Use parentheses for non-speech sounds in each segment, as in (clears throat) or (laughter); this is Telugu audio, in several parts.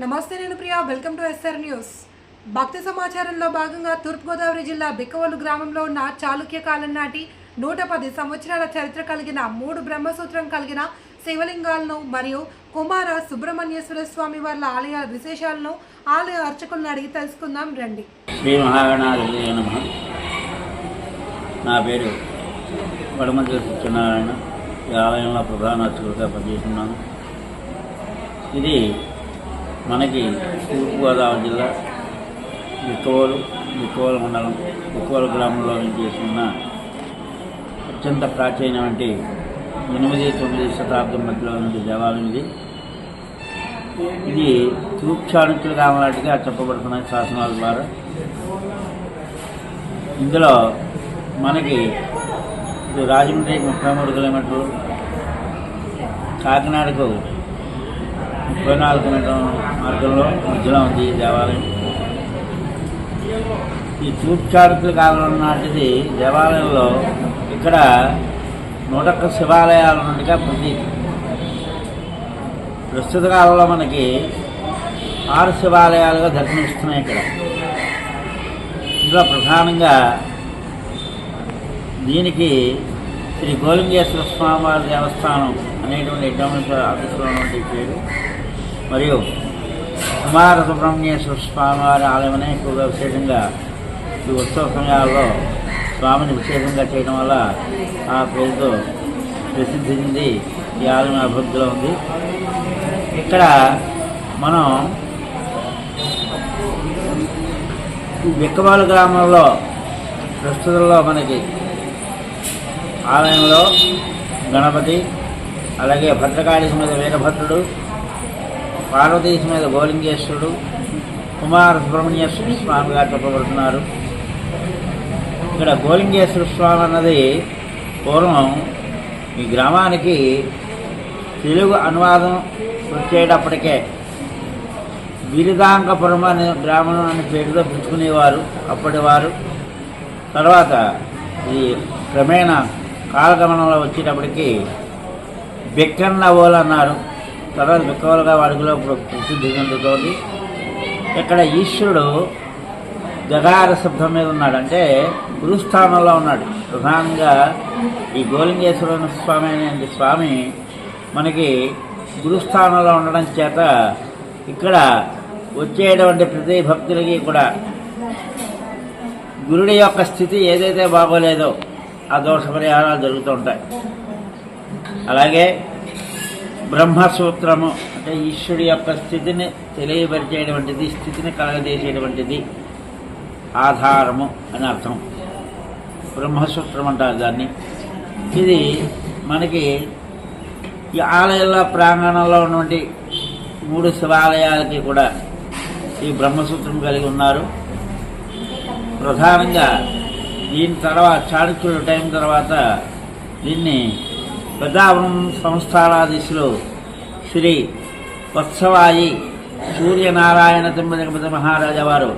నమస్తే నేను Priya welcome to SR news. భక్తి సమాచారంలో భాగంగా తూర్పుగోదావరి జిల్లా బిక్కవోలు గ్రామంలో ఉన్న చాళుక్య కాలం నాటి నూట పది సంవత్సరాల చరిత్ర కలిగిన మూడు బ్రహ్మసూత్రం కలిగిన శివలింగాలను మరియు కుమార సుబ్రహ్మణ్యేశ్వర స్వామి వాళ్ళ ఆలయ విశేషాలను ఆలయ అర్చకులను అడిగి తెలుసుకుందాం రండి. శ్రీ మహాగణాధిపతి నా పేరు వడమంత్రి సత్యనారాయణ. ఈ ఆలయంలో ప్రధాన అర్చకులుగా పనిచేస్తున్నాను. ఇది మనకి తూర్పుగోదావరి జిల్లా బిక్కవోలు బిక్కవోలు మండలం బిక్కవోలు గ్రామంలో నుంచి ఉన్న అత్యంత ప్రాచీనమైన ఎనిమిది తొమ్మిది శతాబ్దం మధ్యలో ఉన్న దేవాలయం ఇది. ఇది తూర్పు చాణక్యుల కాలం చెప్పబడుతున్నాయి శాసనాల ద్వారా. ఇందులో మనకి ఇది రాజమండ్రికి ముప్పై మూడు కిలోమీటర్లు కాకినాడకు ఇరవై నాలుగు మీటర్ మార్గంలో మధ్యలో ఉంది ఈ దేవాలయం. ఈ తూర్పు చాణక్యుల కాలం నాటిది దేవాలయంలో ఇక్కడ నూటొక్క శివాలయాల నుండిగా ప్రతీతి. ప్రస్తుత కాలంలో మనకి ఆరు శివాలయాలుగా దర్శనమిస్తున్నాయి ఇక్కడ. ఇందులో ప్రధానంగా దీనికి శ్రీ గోలింగేశ్వర స్వామివారి దేవస్థానం అనేటువంటి ఎగ్జామినేషన్ ఆఫీసులో ఉన్నటువంటి పేరు. మరియు కుమార సుబ్రహ్మణ్యేశ్వర స్వామివారి ఆలయమనే ఎక్కువగా విశేషంగా ఈ ఉత్సవ సమయాల్లో స్వామిని విశేషంగా చేయడం వల్ల ఆ పేరుతో ప్రసిద్ధి చెంది ఈ ఆలయం అభివృద్ధిలో ఉంది. ఇక్కడ మనం ఈ గ్రామంలో ప్రస్తుతంలో మనకి ఆలయంలో గణపతి అలాగే భద్రకాళి మీద వీరభద్రుడు పార్వతీశ మీద గోలింగేశ్వరుడు కుమార సుబ్రహ్మణ్యేశ్వర స్వామిగా చెప్పబడుతున్నారు. ఇక్కడ గోలింగేశ్వర స్వామి అన్నది పూర్వం ఈ గ్రామానికి తెలుగు అనువాదం వచ్చేటప్పటికే బిరుదాంకపురం అనే గ్రామం అనే పేరుతో పిలుచుకునేవారు అప్పటి వారు. తర్వాత ఈ క్రమేణ కాలగమనంలో వచ్చేటప్పటికి బెక్కన్నవోలు అన్నారు. తర్వాత బెక్కవలుగా వాడుకలో ఇప్పుడు ప్రసిద్ధి చెందుతోంది ఇక్కడ ఈశ్వరుడు గగార శబ్దం మీద ఉన్నాడు అంటే గురుస్థానంలో ఉన్నాడు. ప్రధానంగా ఈ గోలింగేశ్వర స్వామి అనే స్వామి మనకి గురుస్థానంలో ఉండడం చేత ఇక్కడ వచ్చేటువంటి ప్రతి భక్తులకి కూడా గురుడి యొక్క స్థితి ఏదైతే బాగోలేదో ఆ దోష పరిహారాలు జరుగుతూ ఉంటాయి. అలాగే బ్రహ్మసూత్రము అంటే ఈశ్వరుడి యొక్క స్థితిని తెలియపరిచేటువంటిది స్థితిని కలగజేసేటువంటిది ఆధారము అని అర్థం. బ్రహ్మసూత్రం అంటారు దాన్ని. ఇది మనకి ఈ ఆలయంలో ప్రాంగణంలో ఉన్నటువంటి మూడు శివాలయాలకి కూడా ఈ బ్రహ్మసూత్రం కలిగి ఉన్నారు. ప్రధానంగా దీని తర్వాత చాణక్యుల టైం తర్వాత దీన్ని పెద్దాపురం సంస్థానాధీశులు శ్రీ వత్సవాయి సూర్యనారాయణ తిమ్మజగపతి మహారాజా వారు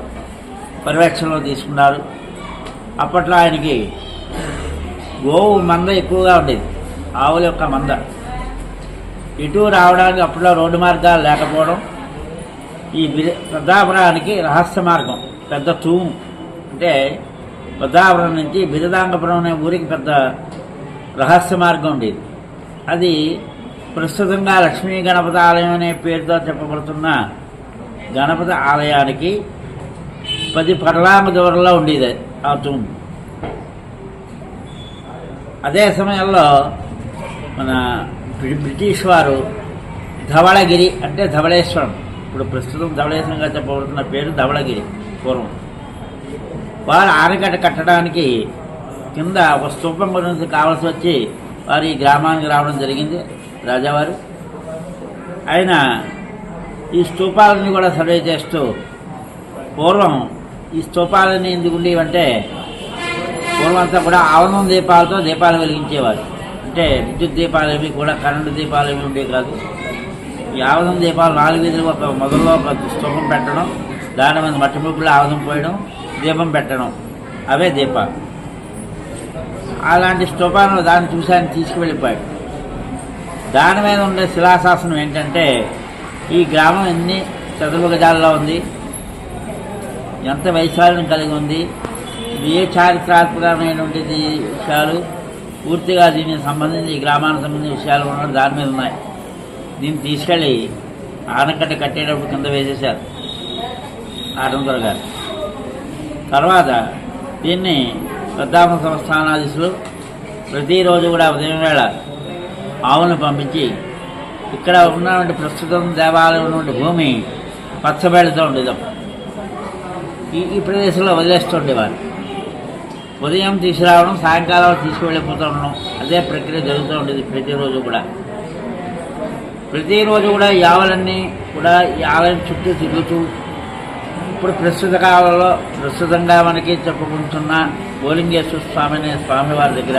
పర్యవేక్షణలో తీసుకున్నారు. అప్పట్లో ఆయనకి గోవు మంద ఎక్కువగా ఉండేది. ఆవుల యొక్క మంద. ఇటు రావడానికి అప్పట్లో రోడ్డు మార్గాలు లేకపోవడం ఈ పెద్దాపురానికి రహస్య మార్గం పెద్ద తూము. అంటే పెద్దాపురం నుంచి బిరదాంగపురం అనే ఊరికి పెద్ద రహస్య మార్గం ఉండేది. అది ప్రస్తుతంగా లక్ష్మీ గణపతి ఆలయం అనే పేరుతో చెప్పబడుతున్న గణపతి ఆలయానికి పది పర్లాంగ దూరంలో ఉండేది ఆ తూము అదే సమయంలో మన బ్రిటిష్ వారు ధవళగిరి అంటే ధవళేశ్వరం. ఇప్పుడు ప్రస్తుతం ధవళేశ్వరంగా చెప్పబడుతున్న పేరు ధవళగిరి పూర్వం. వారు ఆనకట్ట కట్టడానికి కింద ఒక స్తూపం గురించి కావాల్సి వచ్చి వారు ఈ గ్రామానికి రావడం జరిగింది రాజావారు. ఆయన ఈ స్తూపాలని కూడా సర్వే చేస్తూ పూర్వం ఈ స్తూపాలని ఎందుకు ఉండేవంటే పూర్వంతా కూడా ఆవనం దీపాలతో దీపాలు వెలిగించేవారు. అంటే విద్యుత్ దీపాలు ఏమి కూడా కరెంటు దీపాలు ఏమి ఉండేవి కాదు. ఈ ఆవదం దీపాలు నాలుగు వీధులు ఒక మొదల్లో ఒక స్తూపం పెట్టడం దాని మీద మట్టి ముగ్గులు ఆవదం పోయడం దీపం పెట్టడం అవే దీపాలు. అలాంటి స్తూపాలను దాన్ని చూశాను తీసుకువెళ్ళిపోయాడు. దాని మీద ఉండే శిలాశాసనం ఏంటంటే ఈ గ్రామం ఎన్ని చతుర్భుజాల్లో ఉంది? ఎంత వైశాల్యం కలిగి ఉంది? ఇది ఏ చారిత్రాత్మకమైనటువంటిది విషయాలు? పూర్తిగా దీనికి సంబంధించి ఈ గ్రామానికి సంబంధించిన విషయాలు ఉన్న దాని మీద ఉన్నాయి. దీన్ని తీసుకెళ్ళి ఆనకట్ట కట్టేటప్పుడు కింద వేసేశారు. ఆటంతర గారు. తర్వాత దీన్ని వృద్ధాప సంస్థానాధీశులు ప్రతిరోజు కూడా ఉదయం వేళ ఆవులను పంపించి ఇక్కడ ఉన్నటువంటి ప్రస్తుతం దేవాలయం ఉన్నటువంటి భూమి పచ్చబెడుతూ ఉండేది. ఈ ఈ ప్రదేశంలో వదిలేస్తుండేవారు. ఉదయం తీసుకురావడం సాయంకాలం తీసుకువెళ్ళిపోతూ ఉండడం అదే ప్రక్రియ జరుగుతూ ఉండేది ప్రతిరోజు కూడా. ప్రతిరోజు కూడా ఈ ఆవులన్నీ కూడా ఈ ఆలయం చుట్టూ తిరుగుతూ ఇప్పుడు ప్రస్తుత కాలంలో ప్రస్తుతంగా మనకి చెప్పుకుంటున్న బోలింగేశ్వర స్వామి అనే స్వామివారి దగ్గర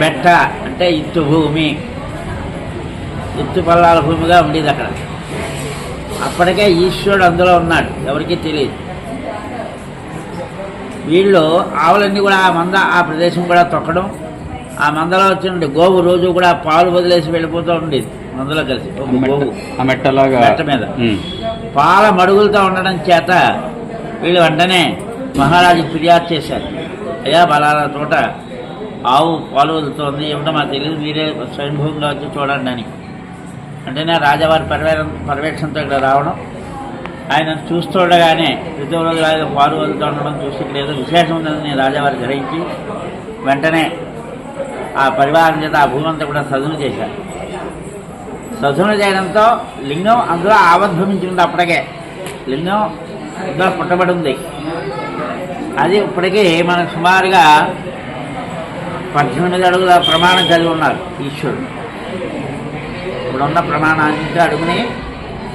బెట్ట అంటే ఇత్తు భూమి. ఎత్తు పల్లాల భూమిగా ఉండేది అక్కడ. అప్పటికే ఈశ్వరుడు అందులో ఉన్నాడు. ఎవరికీ తెలియదు. వీళ్ళు ఆవులన్నీ కూడా ఆ మంద ఆ ప్రదేశం కూడా తొక్కడం. ఆ మందలో వచ్చిన గోవు రోజు కూడా పాలు వదిలేసి వెళ్ళిపోతూ ఉండేది. మందలో కలిసి. గోవు మెట్ట మీద. పాల మడుగులతో ఉండడం చేత వీళ్ళు వెంటనే మహారాజు ఫిర్యాదు చేశారు. అయ్యా బలాల తోట ఆవు పాలు వదులుతోంది. ఏమిటో మాకు తెలియదు. మీరే స్వయంభూమిలో వచ్చి చూడండి అని. అంటేనే రాజావారి పర్యవే పర్యవేక్షణతో ఇక్కడ రావడం. ఆయన చూస్తుండగానే ప్రతిరోజు పాలు వదులుతూ ఉండడం చూసి ఇక్కడ ఏదో విశేషం ఉందని రాజావారి గ్రహించి వెంటనే ఆ పరివారం చేత ఆ భూమంతా కూడా సదును చేశారు. సదును చేయడంతో లింగం అందులో ఆవిర్భవించింది అప్పటికే. లింగం అందులో పుట్టబడి ఉంది అది ఇప్పటికీ మనకు సుమారుగా పద్దెనిమిది అడుగుల ప్రమాణం కలిగి ఉన్నారు ఈశ్వరుడు. ఇప్పుడున్న ప్రమాణానికి అడుగుని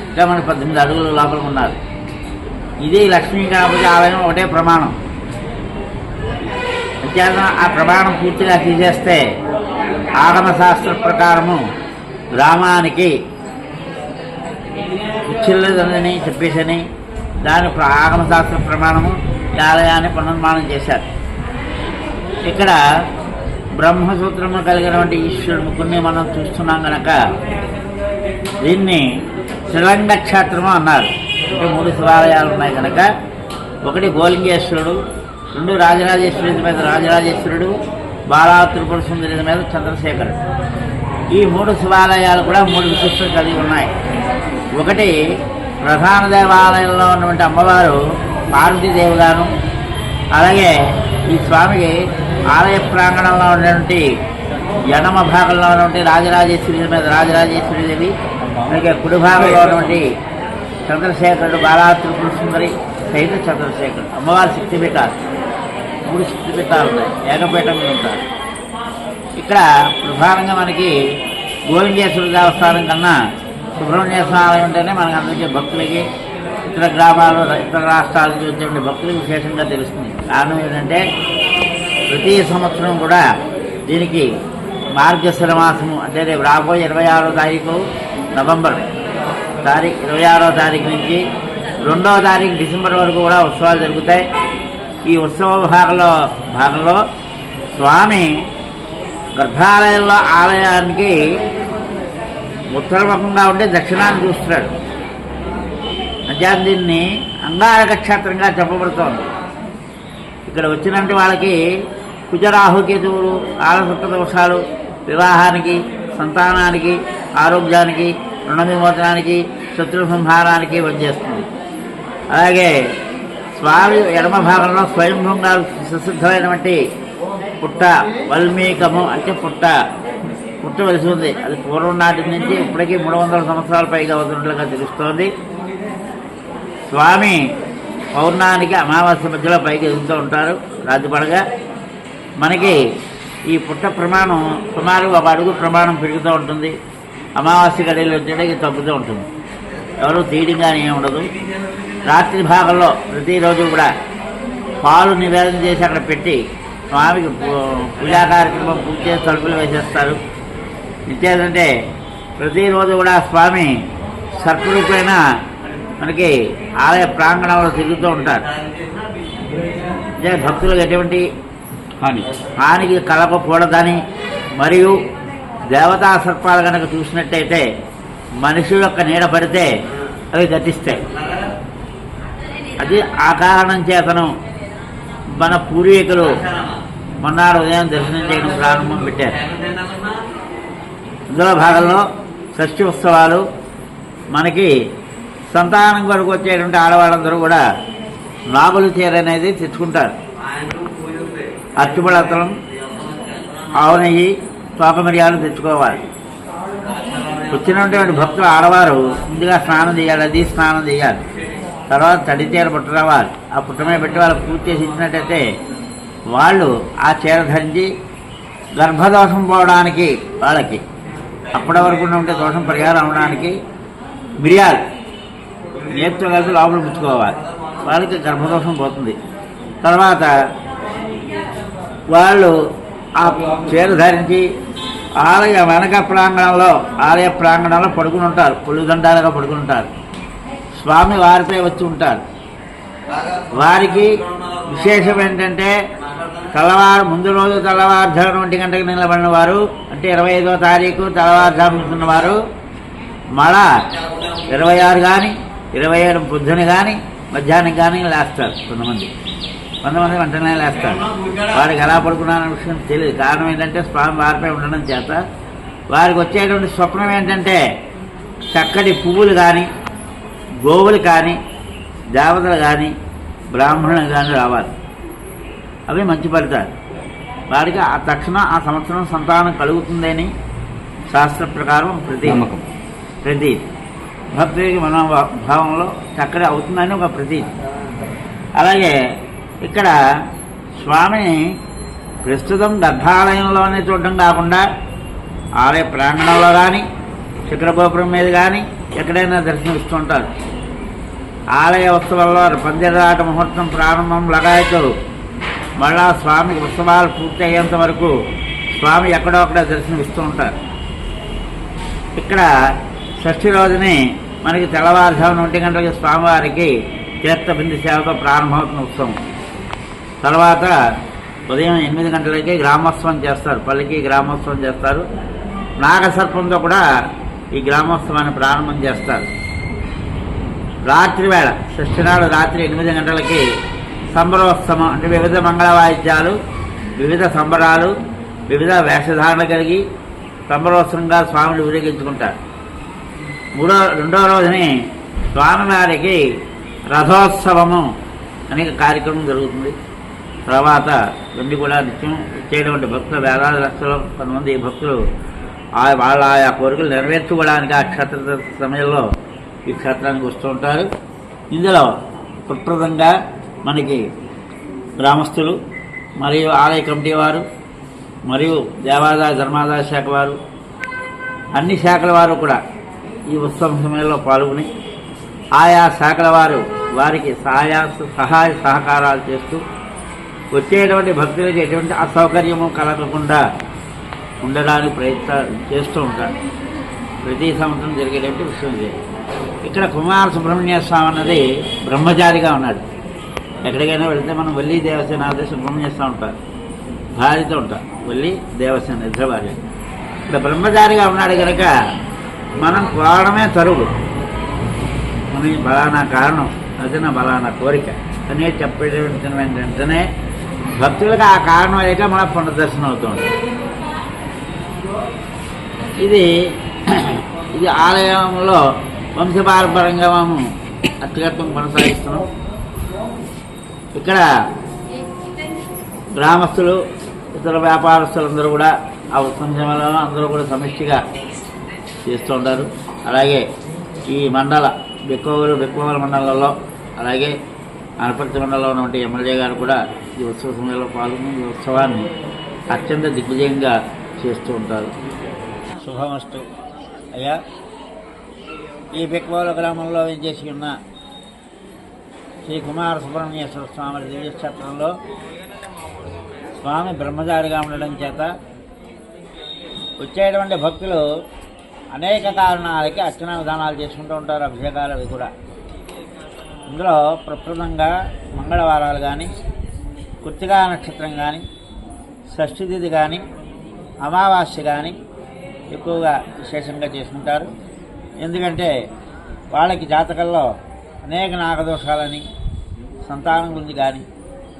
ఇంకా మనకి పద్దెనిమిది అడుగుల లోపల ఉన్నారు. ఇది లక్ష్మీ గణపతి ఆలయం ఒకటే ప్రమాణం. అంతేకాదు ఆ ప్రమాణం పూర్తిగా తీసేస్తే ఆగమ శాస్త్ర ప్రకారము గ్రామానికి చిల్లదని చెప్పేసని దాని ఆగమ శాస్త్ర ప్రమాణము ఈ ఆలయాన్ని పునర్మాణం చేశారు. ఇక్కడ బ్రహ్మసూత్రము కలిగినటువంటి ఈశ్వరుడు ముగ్గురిని మనం చూస్తున్నాం గనక దీన్ని త్రిలంగ క్షేత్రము అన్నారు. అంటే మూడు శివాలయాలు ఉన్నాయి కనుక ఒకటి గోలింగేశ్వరుడు రెండు రాజరాజేశ్వరుడి మీద రాజరాజేశ్వరుడు బాలా త్రిపుర సుందరి మీద చంద్రశేఖరుడు. ఈ మూడు శివాలయాలు కూడా మూడు విశిష్టలు కలిగి ఉన్నాయి. ఒకటి ప్రధాన దేవాలయంలో ఉన్నటువంటి అమ్మవారు పార్వతీదేవిగాను అలాగే ఈ స్వామికి ఆలయ ప్రాంగణంలో ఉన్నటువంటి ఎడమ భాగంలో ఉన్నటువంటి రాజరాజేశ్వరి మీద రాజరాజేశ్వరి దేవి అలాగే కుడి భాగంలో ఉన్నటువంటి చంద్రశేఖరుడు బాలా త్రిపుర సుందరి సహిత చంద్రశేఖరుడు. అమ్మవారి శక్తిపీఠాలు. మూడు శక్తిపీఠాలు ఉన్నాయి. ఏకపీఠం ఉంటారు. ఇక్కడ ప్రధానంగా మనకి గోవిందేశ్వర దేవస్థానం కన్నా సుబ్రహ్మణ్య స్వామి ఆలయం ఉంటేనే మనకు అందరికీ భక్తులకి ఇతర గ్రామాలు ఇతర రాష్ట్రాల నుంచి వచ్చే భక్తులకు విశేషంగా తెలుస్తుంది. కారణం ఏంటంటే ప్రతి సంవత్సరం కూడా దీనికి మార్గశిర మాసము అంటే రేపు రాబోయే ఇరవై ఆరో తారీఖు నవంబర్. తారీఖు ఇరవై ఆరో తారీఖు నుంచి రెండవ తారీఖు డిసెంబర్ వరకు కూడా ఉత్సవాలు జరుగుతాయి. ఈ ఉత్సవ భాగంలో భాగంలో స్వామి గర్భాలయంలో ఆలయానికి ఉత్తరముఖంగా ఉండే దక్షిణాన్ని చూస్తున్నాడు. మధ్యాహ్నం దీన్ని అంగారక క్షేత్రంగా చెప్పబడుతోంది. ఇక్కడ వచ్చినట్టు వాళ్ళకి కుజరాహుకేతువులు ఆలసత్వ దోషాలు వివాహానికి సంతానానికి ఆరోగ్యానికి రుణ విమోచనానికి శత్రు సంహారానికి పనిచేస్తుంది అలాగే స్వామి ఎడమ భాగంలో స్వయంభంగా సుసిద్ధమైనటువంటి పుట్ట వల్మీకము అంటే పుట్ట. పుట్టవలసి ఉంది అది పూర్వం నాటి నుంచి ఇప్పటికీ మూడు వందల సంవత్సరాల పైగా అవుతున్నట్లుగా తెలుస్తోంది. స్వామి పౌర్ణానికి అమావాస్య మధ్యలో పైకి ఎదుగుతూ ఉంటారు. రాతిపడగా మనకి ఈ పుట్ట ప్రమాణం సుమారు ఒక అడుగు ప్రమాణం పెరుగుతూ ఉంటుంది. అమావాస్య గడియలు వచ్చేటకి తగ్గుతూ ఉంటుంది. ఎవరు తీయడంగానే ఏమి ఉండదు. రాత్రి భాగంలో ప్రతిరోజు కూడా పాలు నివేదన చేసి అక్కడ పెట్టి స్వామికి పూజా కార్యక్రమం పూజ చేసి తలుపులు వేసేస్తారు. ఇచ్చేదంటే ప్రతిరోజు కూడా స్వామి సర్పరూపైన మనకి ఆలయ ప్రాంగణంలో తిరుగుతూ ఉంటారు. అంటే భక్తులకు ఎటువంటి హాని? హానికి కలపకూడదని మరియు దేవతా సర్పాలు కనుక చూసినట్టయితే మనిషి యొక్క నీడ పడితే అవి గతిస్తాయి. అది ఆ కారణం చేతను మన పూర్వీకులు మొన్నాడు ఉదయం దర్శనం చేయడం ప్రారంభం పెట్టారు. ఇందులో భాగంలో షష్ఠి ఉత్సవాలు మనకి సంతానం కొరకు వచ్చేటువంటి ఆడవాళ్ళందరూ కూడా నాగులు చీర అనేది తెచ్చుకుంటారు. అచ్చుబడతలం ఆవు నెయ్యి తోక మిరియాలు తెచ్చుకోవాలి. వచ్చినటువంటి భక్తులు ఆడవారు ముందుగా స్నానం చేయాలి అది స్నానం చేయాలి. తర్వాత తడి చీర పుట్టరావాలి. ఆ పుట్టమే పెట్టి వాళ్ళకి పూజ చేసి ఇచ్చినట్టయితే వాళ్ళు ఆ చీర ధరించి గర్భదోషం పోవడానికి వాళ్ళకి అప్పటి వరకు ఉంటే దోషం పరిహారం అవడానికి మిరియాలు నేపుతో కలిసి లోపల పుచ్చుకోవాలి. వాళ్ళకి గర్భదోషం పోతుంది. తర్వాత వాళ్ళు ఆ చీర ధరించి ఆలయ వెనక ప్రాంగణంలో ఆలయ ప్రాంగణంలో పడుకుని ఉంటారు. పులిదండాలుగా పడుకుని ఉంటారు. స్వామి వారిపై వచ్చి ఉంటారు. వారికి విశేషం ఏంటంటే తెల్లవారు ముందు రోజు తెల్లవారుజామున ఒంటి గంటకు నిలబడిన వారు అంటే ఇరవై ఐదో తారీఖు తెల్లవారుజామున వారు మళ్ళా ఇరవై ఆరు కానీ ఇరవై ఏడు పొద్దున కానీ మధ్యాహ్నం కానీ లేస్తారు కొంతమంది. కొంతమంది వెంటనే లేస్తారు. వారికి ఎలా పడుకున్నారనే విషయం తెలియదు కారణం ఏంటంటే స్వామి వారిపై ఉండడం చేత వారికి వచ్చేటువంటి స్వప్నం ఏంటంటే చక్కటి పువ్వులు కానీ గోవులు కానీ దేవతలు కానీ బ్రాహ్మణులు కానీ రావాలి. అవి మంచి ఫలితాలు. వారికి ఆ తక్షణ ఆ సంవత్సరం సంతానం కలుగుతుందని శాస్త్ర ప్రకారం ప్రతి నమ్మకం. ప్రతీతి భక్తుడికి మన భావంలో చక్కగా అవుతుందని ఒక ప్రతీతి. అలాగే ఇక్కడ స్వామిని ప్రస్తుతం గర్భాలయంలోనే చూడడం కాకుండా ఆలయ ప్రాంగణంలో కానీ శిఖరగోపురం మీద కానీ ఎక్కడైనా దర్శనమిస్తూ ఉంటారు ఆలయ ఉత్సవాల్లో పందిరాట ముహూర్తం ప్రారంభం లగాయతు మళ్ళా స్వామి ఉత్సవాలు పూర్తి అయ్యేంత వరకు స్వామి ఎక్కడో అక్కడ దర్శనమిస్తూ ఉంటారు ఇక్కడ షష్ఠి రోజుని మనకి తెల్లవారుజామున ఒంటి గంటలకి స్వామివారికి తీర్థబిందు సేవతో ప్రారంభమవుతున్న ఉత్సవం. తర్వాత ఉదయం ఎనిమిది గంటలకి గ్రామోత్సవం చేస్తారు. పల్లికి గ్రామోత్సవం చేస్తారు. నాగసర్పంతో కూడా ఈ గ్రామోత్సవాన్ని ప్రారంభం చేస్తారు. రాత్రి వేళ షష్ఠి నాడు రాత్రి ఎనిమిది గంటలకి సంబరోత్సవం అంటే వివిధ మంగళ వాయిద్యాలు వివిధ సంబరాలు వివిధ వేషధారణ కలిగి సంబరోత్సవంగా స్వామిని ఊరేగించుకుంటారు. మూడో రెండో రోజుని స్వామివారికి రథోత్సవము అనే కార్యక్రమం జరుగుతుంది. తర్వాత వెండి కూడా నిత్యం ఇచ్చేటువంటి భక్తులు వేలాది లక్షలు కొంతమంది భక్తులు వాళ్ళ ఆయా కోరికలు నెరవేర్చుకోవడానికి ఆ క్షేత్ర సమయంలో ఈ క్షేత్రానికి వస్తూ ఉంటారు. ఇందులో ప్రప్రదంగా మనకి గ్రామస్తులు మరియు ఆలయ కమిటీ వారు మరియు దేవాదాయ ధర్మాదాయ శాఖ వారు అన్ని శాఖల వారు కూడా ఈ ఉత్సవం సమయంలో పాల్గొని ఆయా శాఖల వారు వారికి సహాయ సహాయ సహకారాలు చేస్తూ వచ్చేటువంటి భక్తులకి ఎటువంటి అసౌకర్యము కలగకుండా ఉండడానికి ప్రయత్నాలు చేస్తూ ఉంటాడు ప్రతి సంవత్సరం జరిగేటువంటి విషయం ఇది. ఇక్కడ కుమార సుబ్రహ్మణ్య స్వామి అన్నది బ్రహ్మచారిగా ఉన్నాడు. ఎక్కడికైనా వెళితే మనం వల్లి దేవసేన అదే సుబ్రహ్మణ్య స్వామి ఉంటారు. భార్యతో ఉంటారు. వల్లి దేవసేన ఇద్దరు భార్య ఇక్కడ బ్రహ్మచారిగా ఉన్నాడు కనుక మనం కోరడమే తరువు. అని బలానా కారణం అది నా బలానా కోరిక అని చెప్పేటువంటి వెంటనే భక్తులకు ఆ కారణం అయ్యాక మన పునర్దర్శనం అవుతుంది ఇది (clears throat) ఇది ఆలయంలో వంశపారపరంగా మేము అత్యగత్వం కొనసాగిస్తున్నాం. ఇక్కడ గ్రామస్తులు ఇతర వ్యాపారస్తులందరూ కూడా ఆ ఉత్సవం సమయంలో అందరూ కూడా సమిష్టిగా చేస్తూ ఉంటారు. అలాగే ఈ మండల బెక్కువలు బెక్కువల మండలంలో అలాగే అనపర్తి మండలంలో ఉన్నటువంటి ఎమ్మెల్యే గారు కూడా ఈ ఉత్సవ సమయంలో పాల్గొని ఈ ఉత్సవాన్ని అత్యంత దిగ్విజయంగా చేస్తూ ఉంటారు. శుభమస్తు. అయ్యా ఈ బిక్వాల గ్రామంలో విజేసి ఉన్న శ్రీ కుమార సుబ్రహ్మణ్యేశ్వర స్వామి దివ్యక్షేత్రంలో స్వామి బ్రహ్మచారిగా ఉండడం చేత వచ్చేటువంటి భక్తులు అనేక కారణాలకి అర్చన విధానాలు చేసుకుంటూ ఉంటారు అభిషేకాలు అవి కూడా. ఇందులో ప్రప్రదంగా మంగళవారాలు కానీ కృతికా నక్షత్రం కానీ షష్ఠి తిథి కానీ అమావాస్య కానీ ఎక్కువగా విశేషంగా చేసుకుంటారు. ఎందుకంటే వాళ్ళకి జాతకంలో అనేక నాగదోషాలని సంతానం గురించి కానీ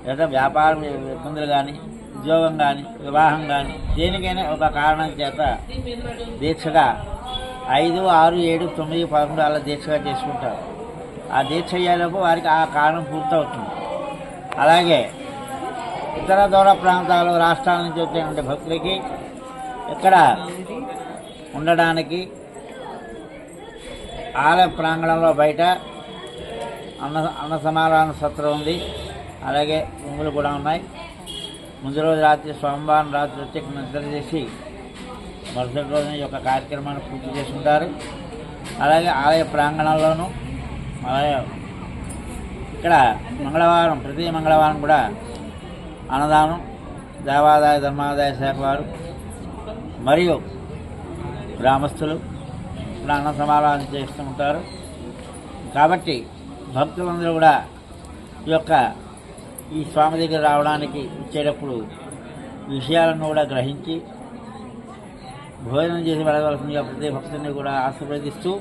లేదా వ్యాపార ఇబ్బందులు కానీ ఉద్యోగం కానీ వివాహం కానీ దేనికైనా ఒక కారణం చేత దీక్షగా ఐదు ఆరు ఏడు తొమ్మిది పదకొండు అలా దీక్షగా చేసుకుంటారు. ఆ దీక్ష అయ్యేలోపు వారికి ఆ కారణం పూర్తవుతుంది. అలాగే ఇతర దూర ప్రాంతాలు రాష్ట్రాల నుంచి వచ్చేటువంటి భక్తులకి ఇక్కడ ఉండడానికి ఆలయ ప్రాంగణంలో బయట అన్న అన్న సమారాధన సత్రం ఉంది. అలాగే రూములు కూడా ఉన్నాయి. ముందు రోజు రాత్రి సోమవారం రాత్రి వచ్చి ఇక్కడ నిద్ర చేసి మరుసటి రోజున ఈ యొక్క కార్యక్రమాన్ని పూర్తి చేసుకుంటారు. అలాగే ఆలయ ప్రాంగణంలోనూ అలాగే ఇక్కడ మంగళవారం ప్రతి మంగళవారం కూడా అన్నదానం దేవాదాయ ధర్మాదాయ శాఖ వారు మరియు గ్రామస్తులు ప్రాణ అన్న సమారాధన చేస్తూ ఉంటారు. కాబట్టి భక్తులందరూ కూడా ఈ యొక్క ఈ స్వామి దగ్గర రావడానికి ఇచ్చేటప్పుడు విషయాలను కూడా గ్రహించి భోజనం చేసి వెళ్ళవలసిందిగా ప్రతి భక్తుని కూడా ఆశీర్వదిస్తూ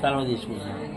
సెలవు తీసుకుంటున్నాను